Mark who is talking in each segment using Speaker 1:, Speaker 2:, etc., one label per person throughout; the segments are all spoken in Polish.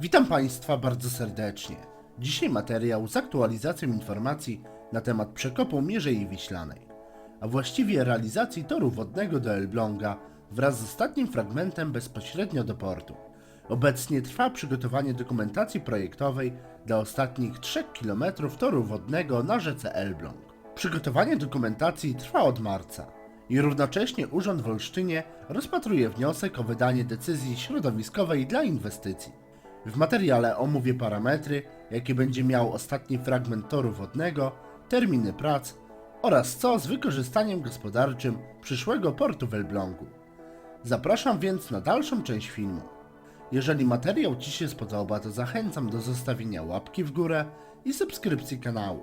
Speaker 1: Witam Państwa bardzo serdecznie. Dzisiaj materiał z aktualizacją informacji na temat przekopu Mierzei Wiślanej, a właściwie realizacji toru wodnego do Elbląga wraz z ostatnim fragmentem bezpośrednio do portu. Obecnie trwa przygotowanie dokumentacji projektowej dla ostatnich 3 km toru wodnego na rzece Elbląg. Przygotowanie dokumentacji trwa od marca i równocześnie Urząd w Olsztynie rozpatruje wniosek o wydanie decyzji środowiskowej dla inwestycji. W materiale omówię parametry, jakie będzie miał ostatni fragment toru wodnego, terminy prac oraz co z wykorzystaniem gospodarczym przyszłego portu w Elblągu. Zapraszam więc na dalszą część filmu. Jeżeli materiał Ci się spodoba, to zachęcam do zostawienia łapki w górę i subskrypcji kanału,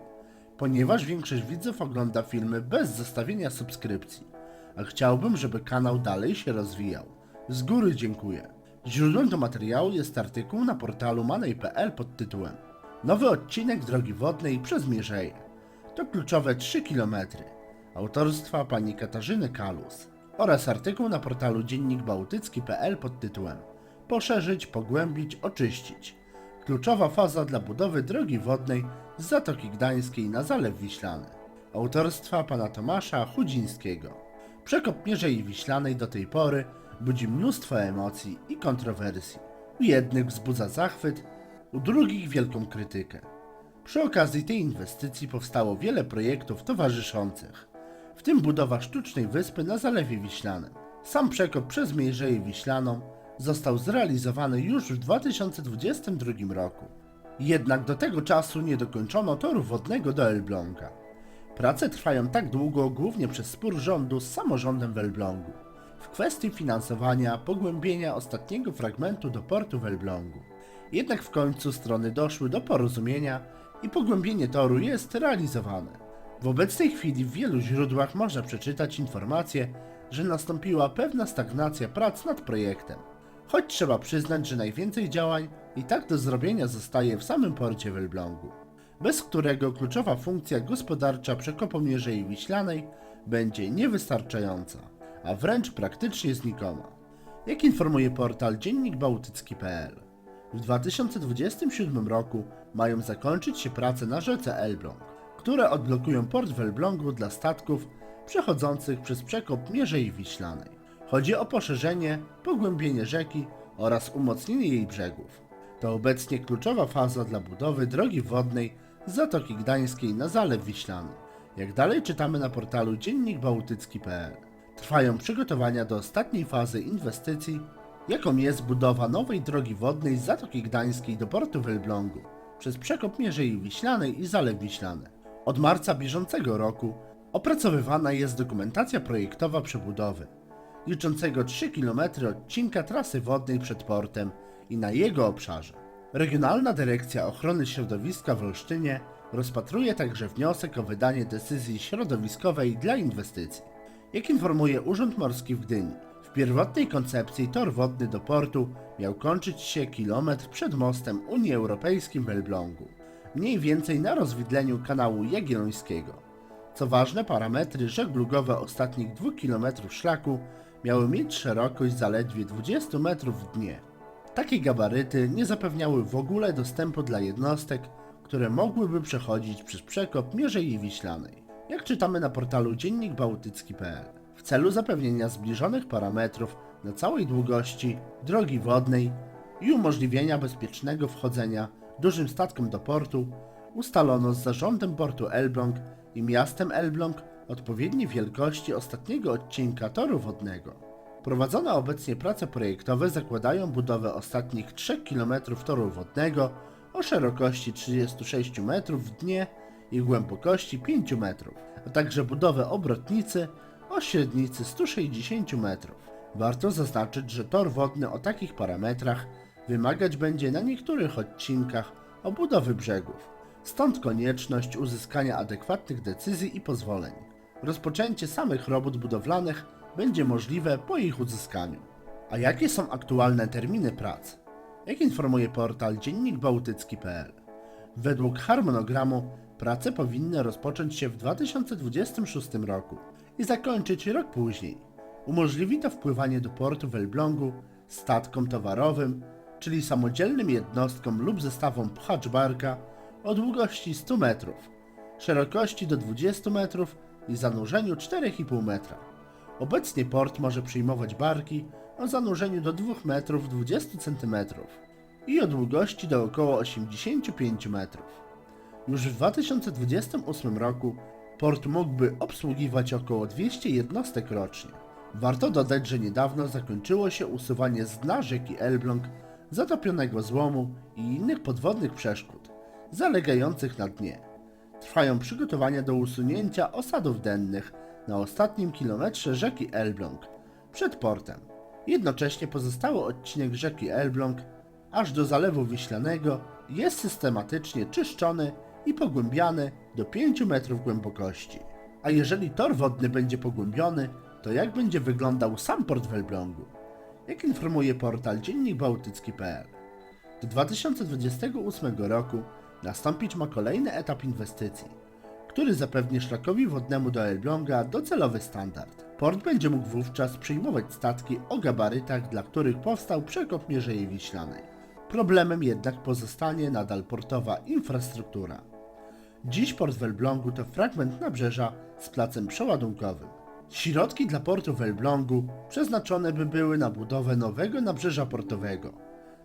Speaker 1: ponieważ większość widzów ogląda filmy bez zostawienia subskrypcji, a chciałbym, żeby kanał dalej się rozwijał. Z góry dziękuję. Źródłem do materiału jest artykuł na portalu manej.pl pod tytułem Nowy odcinek drogi wodnej przez Mierzeję. To kluczowe 3 km. Autorstwa pani Katarzyny Kalus. Oraz artykuł na portalu dziennikbałtycki.pl pod tytułem Poszerzyć, pogłębić, oczyścić. Kluczowa faza dla budowy drogi wodnej z Zatoki Gdańskiej na Zalew Wiślany. Autorstwa pana Tomasza Chudzińskiego. Przekop Mierzei Wiślanej do tej pory budzi mnóstwo emocji i kontrowersji. U jednych wzbudza zachwyt, u drugich wielką krytykę. Przy okazji tej inwestycji powstało wiele projektów towarzyszących, w tym budowa sztucznej wyspy na Zalewie Wiślanym. Sam przekop przez Mierzeję Wiślaną został zrealizowany już w 2022 roku. Jednak do tego czasu nie dokończono toru wodnego do Elbląga. Prace trwają tak długo głównie przez spór rządu z samorządem w Elblągu kwestii finansowania pogłębienia ostatniego fragmentu do portu w Elblągu. Jednak w końcu strony doszły do porozumienia i pogłębienie toru jest realizowane. W obecnej chwili w wielu źródłach można przeczytać informację, że nastąpiła pewna stagnacja prac nad projektem. Choć trzeba przyznać, że najwięcej działań i tak do zrobienia zostaje w samym porcie w Elblągu, bez którego kluczowa funkcja gospodarcza przekopu Mierzei Wiślanej będzie niewystarczająca, a wręcz praktycznie znikoma. Jak informuje portal dziennikbałtycki.pl, w 2027 roku mają zakończyć się prace na rzece Elbląg, które odblokują port w Elblągu dla statków przechodzących przez przekop Mierzei Wiślanej. Chodzi o poszerzenie, pogłębienie rzeki oraz umocnienie jej brzegów. To obecnie kluczowa faza dla budowy drogi wodnej z Zatoki Gdańskiej na Zalew Wiślany. Jak dalej czytamy na portalu dziennikbałtycki.pl. Trwają przygotowania do ostatniej fazy inwestycji, jaką jest budowa nowej drogi wodnej z Zatoki Gdańskiej do portu w Elblągu przez przekop Mierzei Wiślanej i Zalew Wiślany. Od marca bieżącego roku opracowywana jest dokumentacja projektowa przebudowy, liczącego 3 km odcinka trasy wodnej przed portem i na jego obszarze. Regionalna Dyrekcja Ochrony Środowiska w Olsztynie rozpatruje także wniosek o wydanie decyzji środowiskowej dla inwestycji. Jak informuje Urząd Morski w Gdyni, w pierwotnej koncepcji tor wodny do portu miał kończyć się kilometr przed mostem Unii Europejskiej w Elblągu, mniej więcej na rozwidleniu kanału Jagiellońskiego. Co ważne, parametry żeglugowe ostatnich 2 km szlaku miały mieć szerokość zaledwie 20 metrów w dnie. Takie gabaryty nie zapewniały w ogóle dostępu dla jednostek, które mogłyby przechodzić przez przekop Mierzei Wiślanej. Jak czytamy na portalu dziennikbałtycki.pl. W celu zapewnienia zbliżonych parametrów na całej długości drogi wodnej i umożliwienia bezpiecznego wchodzenia dużym statkom do portu, ustalono z zarządem portu Elbląg i miastem Elbląg odpowiednie wielkości ostatniego odcinka toru wodnego. Prowadzone obecnie prace projektowe zakładają budowę ostatnich 3 km toru wodnego o szerokości 36 metrów w dnie i głębokości 5 metrów, a także budowę obrotnicy o średnicy 160 metrów. Warto zaznaczyć, że tor wodny o takich parametrach wymagać będzie na niektórych odcinkach obudowy brzegów. Stąd konieczność uzyskania adekwatnych decyzji i pozwoleń. Rozpoczęcie samych robót budowlanych będzie możliwe po ich uzyskaniu. A jakie są aktualne terminy prac? Jak informuje portal dziennikbałtycki.pl Według harmonogramu prace powinny rozpocząć się w 2026 roku i zakończyć rok później. Umożliwi to wpływanie do portu w Elblągu statkom towarowym czyli samodzielnym jednostkom lub zestawom pchacz barka o długości 100 metrów, szerokości do 20 metrów i zanurzeniu 4,5 metra. Obecnie port może przyjmować barki o zanurzeniu do 2 metrów 20 cm i o długości do około 85 metrów. Już w 2028 roku port mógłby obsługiwać około 200 jednostek rocznie. Warto dodać, że niedawno zakończyło się usuwanie z dna rzeki Elbląg zatopionego złomu i innych podwodnych przeszkód zalegających na dnie. Trwają przygotowania do usunięcia osadów dennych na ostatnim kilometrze rzeki Elbląg przed portem. Jednocześnie pozostały odcinek rzeki Elbląg aż do Zalewu Wiślanego jest systematycznie czyszczony i pogłębiany do 5 metrów głębokości. A jeżeli tor wodny będzie pogłębiony, to jak będzie wyglądał sam port w Elblągu? Jak informuje portal dziennikbałtycki.pl do 2028 roku nastąpić ma kolejny etap inwestycji, który zapewni szlakowi wodnemu do Elbląga docelowy standard. Port będzie mógł wówczas przyjmować statki o gabarytach, dla których powstał przekop Mierzei Wiślanej. Problemem jednak pozostanie nadal portowa infrastruktura. Dziś port w Elblągu to fragment nabrzeża z placem przeładunkowym. Środki dla portu w Elblągu przeznaczone by były na budowę nowego nabrzeża portowego.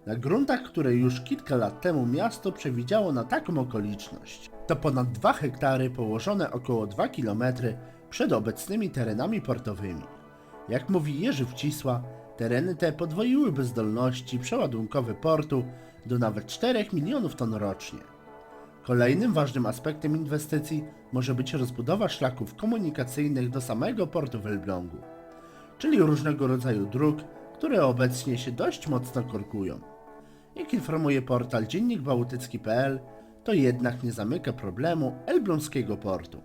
Speaker 1: Na gruntach, które już kilka lat temu miasto przewidziało na taką okoliczność. To ponad 2 hektary położone około 2 km przed obecnymi terenami portowymi. Jak mówi Jerzy Wcisła, tereny te podwoiłyby zdolności przeładunkowe portu do nawet 4 milionów ton rocznie. Kolejnym ważnym aspektem inwestycji może być rozbudowa szlaków komunikacyjnych do samego portu w Elblągu, czyli różnego rodzaju dróg, które obecnie się dość mocno korkują. Jak informuje portal dziennikbałtycki.pl, to jednak nie zamyka problemu elbląskiego portu.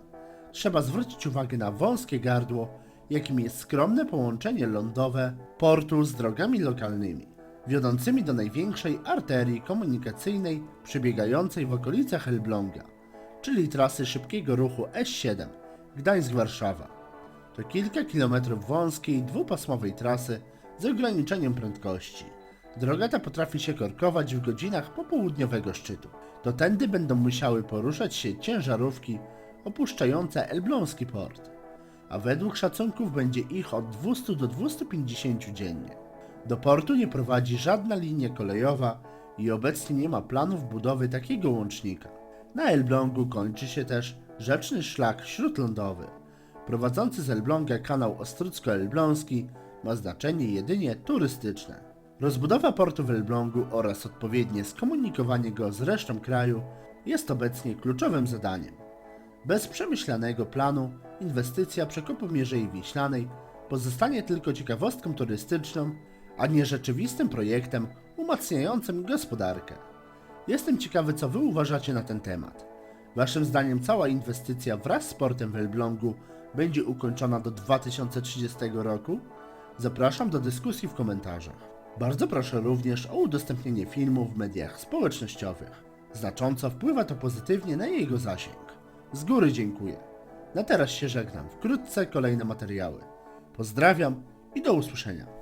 Speaker 1: Trzeba zwrócić uwagę na wąskie gardło, jakim jest skromne połączenie lądowe portu z drogami lokalnymi, wiodącymi do największej arterii komunikacyjnej przebiegającej w okolicach Elbląga, czyli trasy szybkiego ruchu S7 Gdańsk-Warszawa. To kilka kilometrów wąskiej, dwupasmowej trasy z ograniczeniem prędkości. Droga ta potrafi się korkować w godzinach popołudniowego szczytu. To tędy będą musiały poruszać się ciężarówki opuszczające elbląski port, a według szacunków będzie ich od 200 do 250 dziennie. Do portu nie prowadzi żadna linia kolejowa i obecnie nie ma planów budowy takiego łącznika. Na Elblągu kończy się też rzeczny szlak śródlądowy. Prowadzący z Elbląga kanał Ostrucko-Elbląski ma znaczenie jedynie turystyczne. Rozbudowa portu w Elblągu oraz odpowiednie skomunikowanie go z resztą kraju jest obecnie kluczowym zadaniem. Bez przemyślanego planu inwestycja przekopu Mierzei Wiślanej pozostanie tylko ciekawostką turystyczną, a nie rzeczywistym projektem umacniającym gospodarkę. Jestem ciekawy, co Wy uważacie na ten temat. Waszym zdaniem cała inwestycja wraz z portem w Elblągu będzie ukończona do 2030 roku? Zapraszam do dyskusji w komentarzach. Bardzo proszę również o udostępnienie filmu w mediach społecznościowych. Znacząco wpływa to pozytywnie na jego zasięg. Z góry dziękuję. Na teraz się żegnam. Wkrótce kolejne materiały. Pozdrawiam i do usłyszenia.